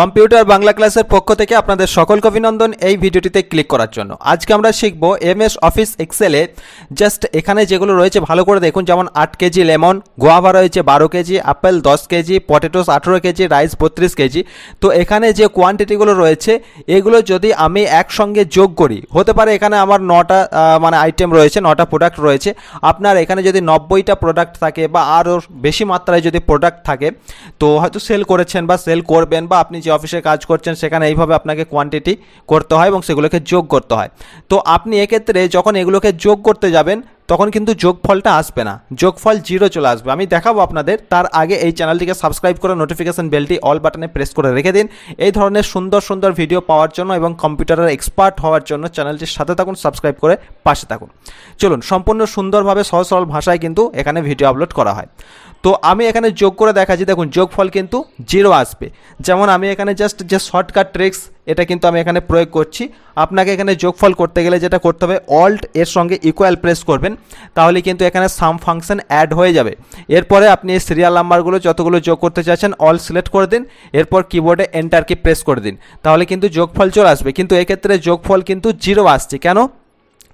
Computer Bangla ক্লাসের পক্ষ থেকে আপনাদের সকলকে অভিনন্দন এই ভিডিওটিতে ক্লিক করার জন্য। আজকে আমরা শিখব এমএস অফিস এক্সেলে জাস্ট এখানে যেগুলো রয়েছে ভালো করে দেখুন, যেমন আট কেজি লেমন, গোয়াভা রয়েছে বারো কেজি, আপেল দশ কেজি পটেটোস আঠেরো কেজি রাইস বত্রিশ কেজি। তো এখানে যে কোয়ান্টিটিগুলো রয়েছে, এগুলো যদি আমি একসঙ্গে যোগ করি, হতে পারে এখানে আমার নটা মানে আইটেম রয়েছে, নটা প্রোডাক্ট রয়েছে। আপনার এখানে যদি নব্বইটা প্রোডাক্ট থাকে বা আরও বেশি মাত্রায় যদি প্রোডাক্ট থাকে, তো হয়তো সেল করেছেন বা সেল করবেন বা আপনি যে অফিসে কাজ করছেন, সেখানে এইভাবে আপনাকে কোয়ান্টিটি করতে হয় এবং সেগুলোকে যোগ করতে হয়। তো আপনি এক্ষেত্রে যখন এগুলোকে যোগ করতে যাবেন তখন কিন্তু যোগফলটা আসবে না। যোগফল জিরো চলে আসবে। আমি দেখাবো আপনাদের, তার আগে এই চ্যানেলটিকে সাবস্ক্রাইব করে নোটিফিকেশন বেলটি অল বাটনে প্রেস করে রেখে দিন। এই ধরনের সুন্দর সুন্দর ভিডিও পাওয়ার জন্য এবং কম্পিউটারের এক্সপার্ট হওয়ার জন্য চ্যানেলটির সাথে থাকুন সাবস্ক্রাইব করে পাশে থাকুন। চলুন, সম্পূর্ণ সুন্দরভাবে সহজ, সরল ভাষায় কিন্তু এখানে ভিডিও আপলোড করা হয়। তো আমি এখানে যোগ করে দেখাচ্ছি। দেখুন, যোগফল কিন্তু জিরো আসবে। যেমন আমি এখানে জাস্ট যে শর্টকাট ট্রিক্স এটা কিন্তু আমি এখানে প্রয়োগ করছি। আপনাকে এখানে যোগফল করতে গেলে যেটা করতে হবে অল্ট এর সঙ্গে ইকুয়াল প্রেস করবেন, তাহলে কিন্তু এখানে সাম ফাংশন অ্যাড হয়ে যাবে। এরপরে আপনি এই সিরিয়াল নাম্বারগুলো যতগুলো যোগ করতে চাচ্ছেন অল সিলেক্ট করে দিন, এরপর কিবোর্ডে এন্টার কি প্রেস করে দিন। তাহলে কিন্তু যোগফল চলে আসবে। কিন্তু এক্ষেত্রে যোগফল কিন্তু জিরো আসছে। কেন?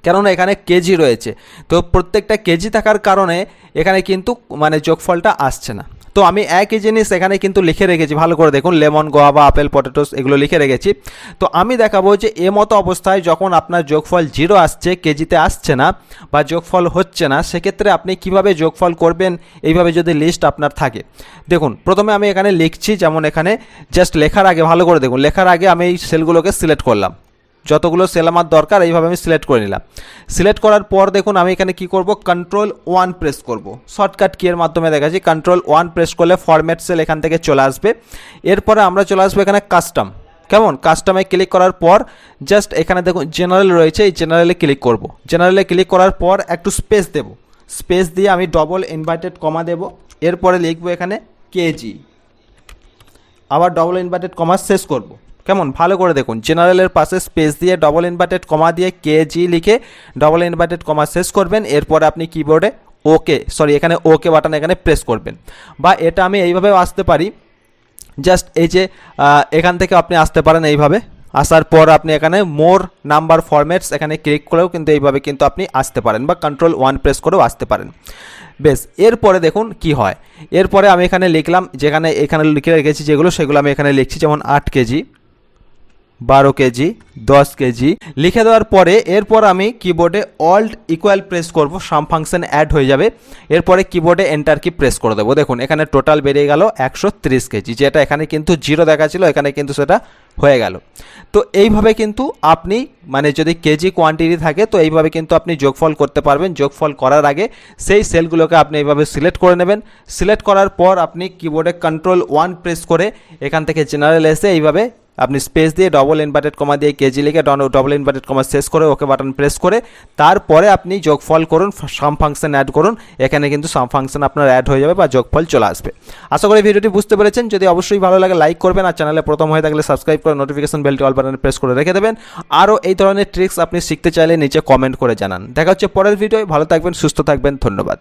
কেননা এখানে কেজি রয়েছে। তো প্রত্যেকটা কেজি থাকার কারণে এখানে কিন্তু মানে যোগফলটা আসছে না। তো আমি একই জিনিস এখানে কিন্তু লিখে রেখেছি, ভালো করে দেখুন, লেমন গোয়াবা আপেল, পটেটোস, এগুলো লিখে রেখেছি। তো আমি দেখাবো যে এ মতো অবস্থায় যখন আপনার যোগফল জিরো আসছে, কেজিতে আসছে না বা যোগফল হচ্ছে না, সেক্ষেত্রে আপনি কীভাবে যোগফল করবেন? এইভাবে যদি লিস্ট আপনার থাকে। দেখুন, প্রথমে আমি এখানে লিখছি, যেমন এখানে জাস্ট লেখার আগে, ভালো করে দেখুন, লেখার আগে আমি এই সেলগুলোকে সিলেক্ট করলাম। যতগুলো সেল আমার দরকার, এইভাবে আমি সিলেক্ট করে নিলাম। সিলেক্ট করার পর দেখুন, আমি এখানে কি করব? কন্ট্রোল ওয়ান প্রেস করব। শর্টকাট কিয়ের মাধ্যমে দেখাচ্ছি। কন্ট্রোল ওয়ান প্রেস করলে ফরম্যাট সেল এখান থেকে চলে আসবে। এরপরে আমরা চলে আসব এখানে কাস্টম কেমন? কাস্টমে ক্লিক করার পর জাস্ট এখানে দেখুন জেনারেল রয়েছে, এই জেনারেলে ক্লিক করব। জেনারেলে ক্লিক করার পর একটু স্পেস দেব। স্পেস দিয়ে আমি ডবল ইনভার্টেড কমা দেব। এরপরে লিখব এখানে কেজি আবার ডবল ইনভার্টেড কমা শেষ করব। কেমন? ভালো করে দেখুন। জেনারেলের পাশে স্পেস দিয়ে ডবল ইনভার্টেড কমা দিয়ে কেজি লিখে ডবল ইনভার্টেড কমা শেষ করবেন। এরপরে আপনি কিবোর্ডে ওকে সরি এখানে ওকে বাটন এখানে প্রেস করবেন। বা এটা আমি এইভাবেও আসতে পারি। জাস্ট এই যে এখান থেকে আপনি আসতে পারেন এইভাবে। আসার পর আপনি এখানে মোর নাম্বার ফরম্যাটস এখানে ক্লিক করেও কিন্তু এইভাবে কিন্তু আপনি আসতে পারেন বা কন্ট্রোল ওয়ান প্রেস করেও আসতে পারেন। বেশ, এরপরে দেখুন কি হয়। এরপরে আমি এখানে লিখলাম, যেখানে এখানে লিখে রেখেছি যেগুলো, সেগুলো আমি এখানে লিখছি, যেমন আট কেজি। বারো কেজি, দশ কেজি। লিখে দেওয়ার পরে এরপর আমি কিবোর্ডে অল্ট ইকুয়াল প্রেস করব সাম ফাংশন অ্যাড হয়ে যাবে। এরপরে কিবোর্ডে এন্টার কি প্রেস করে দেবো। দেখুন, এখানে টোটাল বেরিয়ে গেল একশো কেজি, যেটা এখানে কিন্তু জিরো দেখাচ্ছিল, এখানে কিন্তু সেটা হয়ে গেল। তো এইভাবে কিন্তু আপনি মানে যদি কেজি কোয়ান্টিটি থাকে, তো এইভাবে কিন্তু আপনি যোগফল করতে পারবেন। যোগফল করার আগে সেই সেলগুলোকে আপনি এইভাবে সিলেক্ট করে নেবেন। সিলেক্ট করার পর আপনি কিবোর্ডে কন্ট্রোল ওয়ান প্রেস করে এখান থেকে জেনারেল এসে এইভাবে আপনি স্পেস দিয়ে ডবল ইনভার্টেড কমা দিয়ে কেজি লিখে ডবল ইনভার্টেড কমা শেষ করে ওকে বাটন প্রেস করে, তারপরে আপনি যোগফল করুন সাম ফাংশন অ্যাড করুন, এখানে কিন্তু সাম ফাংশন আপনার অ্যাড হয়ে যাবে বা যোগফল চলে আসবে। আশা করি ভিডিওটি বুঝতে পেরেছেন, যদি অবশ্যই ভালো লাগে লাইক করবেন আর চ্যানেলে প্রথম হয়ে থাকলে সাবস্ক্রাইব করে নোটিফিকেশন বেলটি অল বাটনে প্রেস করে রেখে দেবেন। আরও এই ধরনের ট্রিক্স আপনি শিখতে চাইলে নিচে কমেন্ট করে জানান। দেখা হচ্ছে পরের ভিডিও ভালো থাকবেন, সুস্থ থাকবেন, ধন্যবাদ।